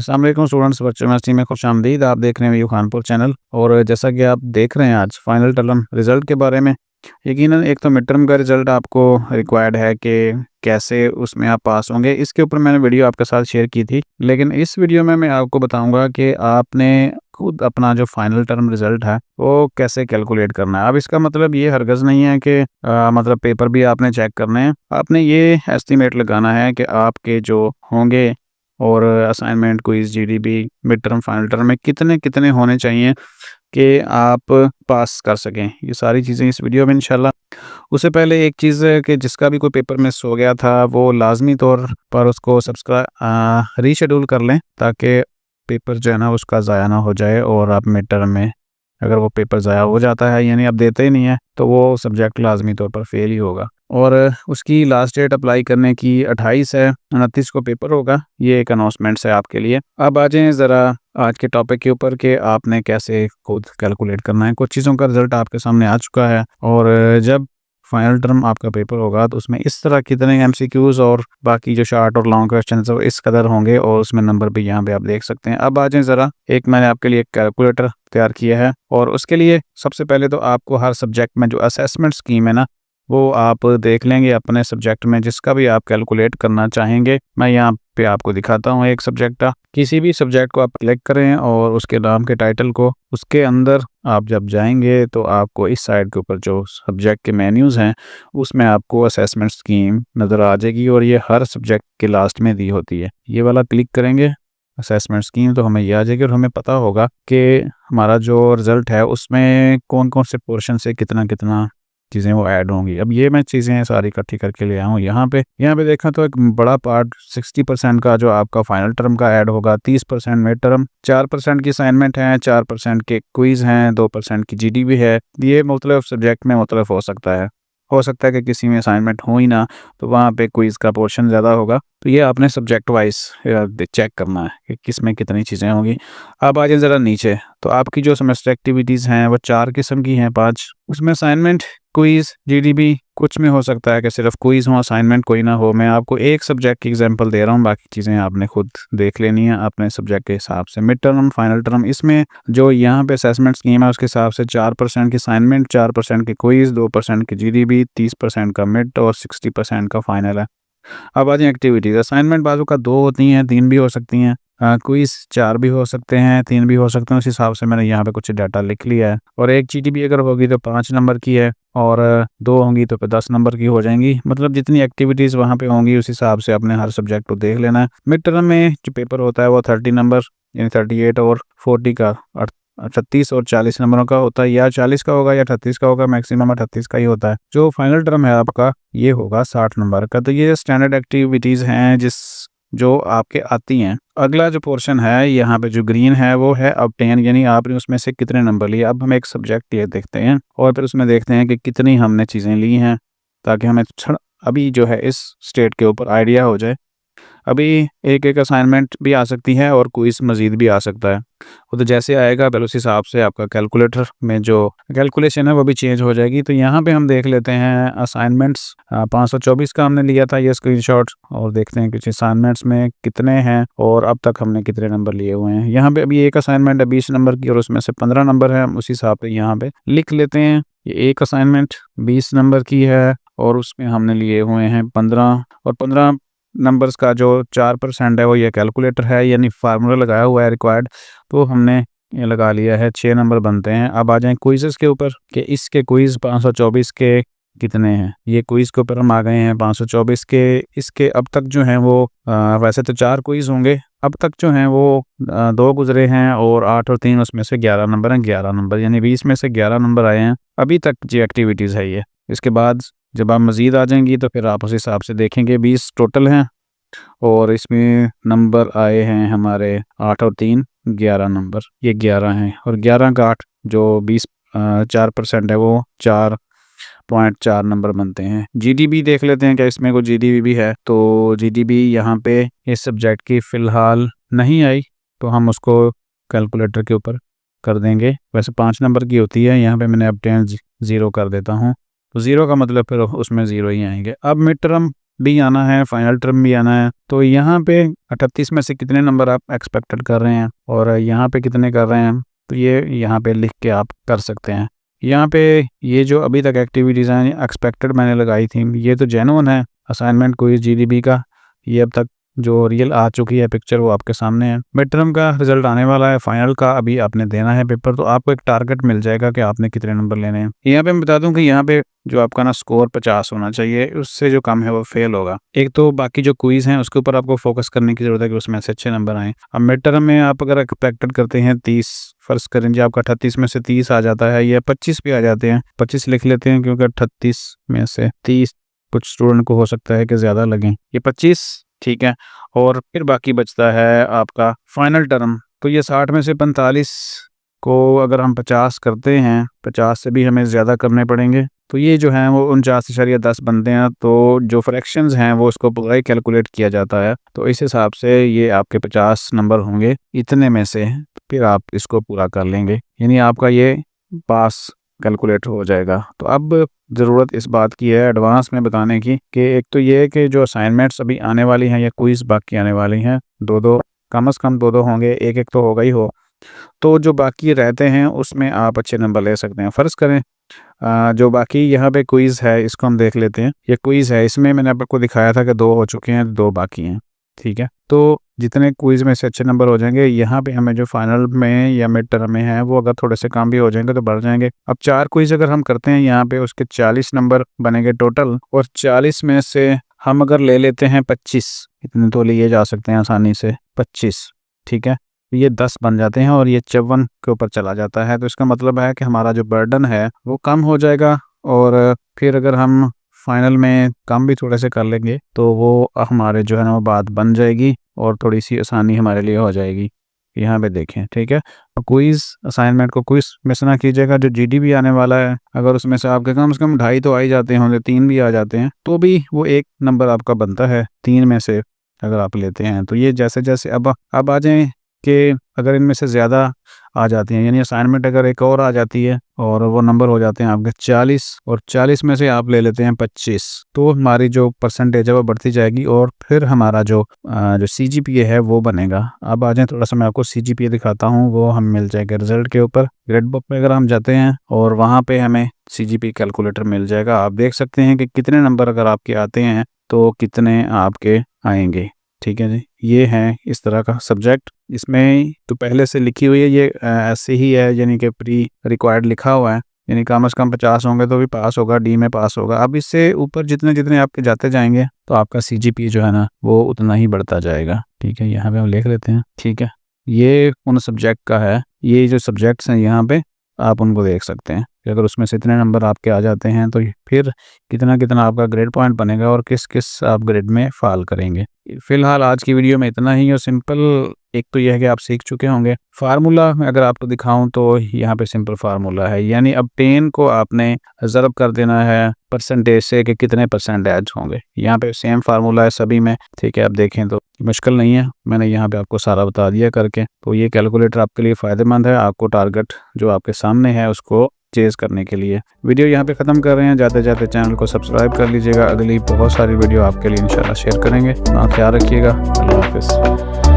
Aslam students बच्चों university में खुश आमदीद आप देख रहे हैं यू खानपुर चैनल। और जैसा कि आप देख रहे हैं आज फाइनल टर्म रिज़ल्ट के बारे में यकीनन एक तो मिड टर्म का रिज़ल्ट आपको रिक्वायर्ड है कि कैसे उसमें आप पास होंगे। इसके ऊपर मैंने वीडियो आपके साथ शेयर की थी लेकिन इस वीडियो में मैं आपको बताऊँगा कि आपने खुद अपना जो फाइनल टर्म रिज़ल्ट है वो कैसे कैलकुलेट करना है। अब इसका मतलब ये हरगज़ नहीं है कि आ, मतलब पेपर भी आपने चेक करने हैं। आपने ये एस्टिमेट लगाना है कि आपके जो होंगे और assignment quiz GDB mid term final term में कितने कितने होने चाहिए कि आप पास कर सकें? ये सारी चीज़ें इस वीडियो में इंशाल्लाह। उससे पहले एक चीज़ कि जिसका भी कोई पेपर मिस हो गया था, वो लाजमी तौर पर उसको सब्सक्राइब रीशेड्यूल कर लें ताकि पेपर जो है ना उसका ज़ाया ना हो जाए और आप मिड टर्म में अगर वो पेपर ज़ाया हो जाता है, यानी आप देते ही नहीं है तो वो सब्जेक्ट लाजमी तौर पर फेल ही होगा। और उसकी लास्ट डेट अप्लाई करने की 28 है, उनतीस को पेपर होगा, ये एक अनाउंसमेंट है आपके लिए। अब आ जाएँ ज़रा आज के टॉपिक के ऊपर कि आपने कैसे खुद कैलकुलेट करना है। कुछ चीज़ों का रिज़ल्ट आपके सामने आ चुका है और जब फाइनल टर्म आपका पेपर होगा तो उसमें इस तरह कितने एम और बाकी जो शार्ट और लॉन्ग क्वेश्चन है, वो इस कदर होंगे और उसमें नंबर भी यहाँ पे आप देख सकते हैं। अब आ जाए ज़रा, एक मैंने आपके लिए कैलकुलेटर तैयार किया है और उसके लिए सबसे पहले तो आपको हर सब्जेक्ट में जो असेसमेंट स्कीम है ना वो आप देख लेंगे अपने सब्जेक्ट में जिसका भी आप कैलकुलेट करना चाहेंगे। मैं यहाँ पे आपको दिखाता हूँ एक सब्जेक्ट का। किसी भी सब्जेक्ट को आप क्लिक करें और उसके नाम के टाइटल को, उसके अंदर आप जब जाएँगे तो आपको इस साइड के ऊपर जो सब्जेक्ट के मेन्यूज़ हैं, उसमें आपको असेसमेंट स्कीम नज़र आ जाएगी और ये हर सब्जेक्ट के लास्ट में दी होती है। ये वाला क्लिक करेंगे असेसमेंट स्कीम तो हमें ये आ जाएगी और हमें पता होगा कि हमारा जो रिज़ल्ट है उसमें कौन कौन से पोर्शन से कितना कितना चीज़ें वो ऐड होंगी। अब ये मैं चीज़ें सारी इकट्ठी करके ले आऊँ यहाँ पे यहाँ पे देखा तो एक बड़ा पार्ट, सिक्सटी परसेंट का जो आपका फाइनल टर्म का ऐड होगा, तीस परसेंट मिड टर्म, चार परसेंट की असाइनमेंट है, चार परसेंट के क्विज हैं, दो परसेंट की जी है। ये मुख्तलिफ़ सब्जेक्ट में मुख्तलिफ़ हो सकता है। हो सकता है कि किसी में असाइनमेंट हो ही ना तो वहाँ पे क्विज़ का पोर्शन ज़्यादा होगा। तो ये आपने सब्जेक्ट वाइज चेक करना है कि किसमें कितनी चीज़ें होंगी। अब आ जाए ज़रा नीचे। तो आपकी जो सेमेस्टर एक्टिविटीज़ हैं, वो चार किस्म की हैं, पाँच। उसमें असाइनमेंट क्विज़ जीडीबी कुछ में हो सकता है कि सिर्फ़ क्विज़ हो असाइनमेंट कोई ना हो। मैं आपको एक सब्जेक्ट की एग्जांपल दे रहा हूँ, बाकी चीज़ें आपने खुद देख लेनी है अपने सब्जेक्ट के हिसाब से। मिड टर्म फाइनल टर्म इसमें जो यहाँ पे असेसमेंट स्कीम है, उसके हिसाब से चार परसेंट की असाइनमेंट चार परसेंट की क्विज़ दो परसेंट की जीडीबी तीस परसेंट का मिड और सिक्सटी परसेंट का फाइनल है। अब आ जाए एक्टिविटीज़ असाइनमेंट बाजू का दो होती हैं तीन भी हो सकती हैं। क्विज चार भी हो सकते हैं, तीन भी हो सकते हैं, उस हिसाब से मैंने यहाँ पे कुछ डाटा लिख लिया है। और एक जी अगर होगी तो पाँच नंबर की है, और दो होंगी तो दस नंबर की हो जाएँगी। मतलब जितनी एक्टिविटीज़ वहाँ पे होंगी, उस हिसाब से अपने हर सब्जेक्ट को देख लेना है। मिड टर्म में जो पेपर होता है वो थर्टी नंबर यानी थर्टी एट और फोर्टी का छत्तीस और चालीस नंबरों का होता है, या चालीस का होगा या अठतीस का होगा मैक्सिमम अठतीस का ही होता है। जो फाइनल टर्म है आपका, ये होगा साठ नंबर का। तो ये स्टैंडर्ड एक्टिविटीज़ हैं जिस, जो आपके आती हैं। अगला जो पोर्शन है, यहाँ पे जो ग्रीन है, वो है अब टेन यानी आपने उसमें से कितने नंबर लिए। अब हम एक सब्जेक्ट ये देखते हैं और फिर उसमें देखते हैं कि कितनी हमने चीज़ें ली हैं, ताकि हमें अभी जो है इस स्टेट के ऊपर आइडिया हो जाए। अभी एक एक असाइनमेंट भी आ सकती है और कोई मज़ीद भी आ सकता है। वो तो जैसे आएगा फिर उस हिसाब से आपका कैलकुलेटर में जो कैलकुलेशन है वो भी चेंज हो जाएगी। तो यहाँ पे हम देख लेते हैं असाइनमेंट्स पाँच सौ चौबीस का हमने लिया था ये स्क्रीनशॉट और देखते हैं कुछ असाइनमेंट्स में कितने हैं और अब तक हमने कितने नंबर लिए हुए हैं। यहाँ पे अभी एक असाइनमेंट है बीस नंबर की और उसमें से पंद्रह नंबर है। हम उस हिसाब से यहाँ पे लिख लेते हैं। ये एक असाइनमेंट बीस नंबर की है और उसमें हमने लिए हुए हैं पंद्रह और पंद्रह नंबर्स का जो चार परसेंट है वो ये कैलकुलेटर है यानी फार्मूला लगाया हुआ है रिक्वायर्ड तो हमने ये लगा लिया है छः नंबर बनते हैं। अब आ जाएँ क्विज़ के ऊपर कि इसके क्विज़ 524 के कितने हैं? ये क्विज़ के ऊपर हम आ गए हैं 524 के। इसके अब तक जो हैं वो आ, वैसे तो चार क्विज़ होंगे अब तक जो हैं वो आ, दो गुजरे हैं और आठ और तीन उसमें से ग्यारह नंबर हैं ग्यारह नंबर यानी बीस में से ग्यारह नंबर आए हैं। अभी तक जो एक्टिविटीज़ है ये। इसके बाद जब आप मज़ीद आ जाएँगी तो फिर आप उस हिसाब से देखेंगे, बीस टोटल हैं। और इसमें नंबर आए हैं हमारे आठ और तीन, ग्यारह नंबर, ये ग्यारह हैं। और ग्यारह का आठ जो बीस चार परसेंट है, वो चार पॉइंट चार नंबर बनते हैं। जीडीबी देख लेते हैं, क्या इसमें कोई जीडीबी भी है? तो जीडीबी यहाँ पे इस सब्जेक्ट की फ़िलहाल नहीं आई तो हम उसको कैलकुलेटर के ऊपर कर देंगे। वैसे पाँच नंबर की होती है, यहाँ पे मैंने टेन ज़ीरो कर देता हूँ। तो ज़ीरो का मतलब फिर उसमें ज़ीरो ही आएँगे। अब मिड टर्म भी आना है फाइनल टर्म भी आना है तो यहाँ पे अठतीस में से कितने नंबर आप एक्सपेक्टेड कर रहे हैं और यहाँ पे कितने कर रहे हैं तो ये यहाँ पे लिख के आप कर सकते हैं। यहाँ पे ये जो अभी तक एक्टिविटीज़ हैं एक्सपेक्टेड मैंने लगाई थी, ये तो जेनवन है असाइनमेंट कोई जी का, ये अब तक जो रियल आ चुकी है पिक्चर वो आपके सामने है। मिड टर्म का रिज़ल्ट आने वाला है फाइनल का अभी आपने देना है पेपर तो आपको एक टारगेट मिल जाएगा कि आपने कितने नंबर लेने हैं। यहाँ पे मैं बता दूँ कि यहाँ पे जो आपका ना स्कोर पचास होना चाहिए, उससे जो कम है वो फेल होगा। एक तो बाकी जो क्वीज हैं, उसके ऊपर आपको फोकस करने की ज़रूरत है कि उसमें से अच्छे नंबर आए। अब मिड टर्म में आप अगर एक्सपेक्टेड करते हैं तीस फ़र्ज़ करें जी, आपका अट्ठतीस में से तीस आ जाता है, या पच्चीस भी आ जाते हैं, पच्चीस लिख लेते हैं क्योंकि अट्ठतीस में से तीस कुछ स्टूडेंट को हो सकता है कि ज़्यादा लगें। ये पच्चीस ठीक है? और फिर बाकी बचता है आपका फाइनल टर्म तो ये साठ में से पैंतालीस को अगर हम पचास करते हैं, पचास से भी हमें ज़्यादा करने पड़ेंगे। तो ये जो है वो उनचास इशारिया दस बनते हैं तो जो फ्रैक्शंस हैं वो उसको पूरा कैलकुलेट किया जाता है। तो इस हिसाब से ये आपके पचास नंबर होंगे, इतने में से। फिर आप इसको पूरा कर लेंगे। यानी आपका ये पास कैलकुलेट हो जाएगा। तो अब ज़रूरत इस बात की है एडवांस में बताने की कि एक तो ये कि जो असाइनमेंट्स अभी आने वाली हैं या क्विज़ बाकी आने वाली हैं दो दो कम अज़ कम दो दो होंगे एक एक तो होगा ही हो। तो जो बाकी रहते हैं उसमें आप अच्छे नंबर ले सकते हैं। फ़र्ज़ करें जो बाकी यहाँ पे क्विज़ है, इसको हम देख लेते हैं। ये क्विज़ है, इसमें मैंने आपको दिखाया था कि दो हो चुके हैं, दो बाकी हैं, ठीक है? तो जितने क्विज़ में से अच्छे नंबर हो जाएँगे, यहाँ पे हमें जो फाइनल में या मिड टर्म में है, वो अगर थोड़े से कम भी हो जाएँगे तो बढ़ जाएँगे। अब चार क्विज़ अगर हम करते हैं, यहाँ पे उसके चालीस नंबर बनेंगे टोटल और चालीस में से हम अगर ले लेते हैं पच्चीस, इतने तो लिए जा सकते हैं आसानी से, पच्चीस, ठीक है? ये दस बन जाते हैं और ये चौवन के ऊपर चला जाता है तो इसका मतलब है कि हमारा जो बर्डन है, वो कम हो जाएगा, और फिर अगर हम फाइनल में कम भी थोड़े से कर लेंगे तो वो हमारे जो है ना, वो बात बन जाएगी। और थोड़ी सी आसानी हमारे लिए हो जाएगी। यहाँ पे देखें, ठीक है? क्विज असाइनमेंट को क्विज मिस ना कीजिएगा, जो जीडी भी आने वाला है, अगर उसमें से आपके कम से कम ढाई तो आ ही जाते होंगे, तीन भी आ जाते हैं तो भी वो एक नंबर आपका बनता है, तीन में से अगर आप लेते हैं तो ये जैसे जैसे अब अब आ जाएँ कि अगर इनमें से ज़्यादा आ जाती हैं, यानी असाइनमेंट अगर एक और आ जाती है और वो नंबर हो जाते हैं आपके चालीस और चालीस में से आप ले लेते हैं पच्चीस तो हमारी जो परसेंटेज है वो बढ़ती जाएगी और फिर हमारा जो जो सी जी पी ए है वो बनेगा। अब आ जाए, थोड़ा सा मैं आपको सी जी पी ए दिखाता हूँ, वो हम मिल जाएगा रिज़ल्ट के ऊपर। ग्रेड बुक पे अगर हम जाते हैं और वहाँ पे हमें सी जी पी कैलकुलेटर मिल जाएगा, आप देख सकते हैं कि कितने नंबर अगर आपके आते हैं तो कितने आपके आएँगे। ठीक है जी। ये है इस तरह का सब्जेक्ट इसमें तो पहले से लिखी हुई है, ये ऐसे ही है, यानी कि प्री रिक्वायर्ड लिखा हुआ है। यानी कम अज़ कम पचास होंगे तो भी पास होगा डी में पास होगा। अब इससे ऊपर जितने जितने आपके जाते जाएँगे तो आपका सी जी पी जो है ना, वो उतना ही बढ़ता जाएगा। ठीक है, यहाँ पे हम लिख लेते हैं। ठीक है, ये उन सब्जेक्ट का है। ये जो सब्जेक्ट्स हैं यहाँ पे, आप उनको देख सकते हैं। अगर उसमें से इतने नंबर आपके आ जाते हैं तो फिर कितना कितना आपका ग्रेड पॉइंट बनेगा और किस किस आप ग्रेड में फाल करेंगे। फ़िलहाल आज की वीडियो में इतना ही, और सिंपल एक तो यह है कि आप सीख चुके होंगे। फार्मूला मैं अगर आपको दिखाऊँ तो यहाँ पे सिंपल फार्मूला है। यानी अब टेन को आपने जरब कर देना है परसेंटेज से कि कितने परसेंटेज होंगे। यहाँ पे सेम फार्मूला है सभी में। ठीक है आप देखें तो मुश्किल नहीं है। मैंने यहाँ पे आपको सारा बता दिया करके। तो ये कैलकुलेटर आपके लिए फ़ायदेमंद है। आपको टारगेट जो आपके सामने है, उसको चेज करने के लिए। वीडियो यहाँ पे ख़त्म कर रहे हैं। जाते जाते चैनल को सब्सक्राइब कर लीजिएगा। अगली बहुत सारी वीडियो आपके लिए इंशाल्लाह शेयर करेंगे। ख्याल रखिएगा। अल्लाह हाफिज़।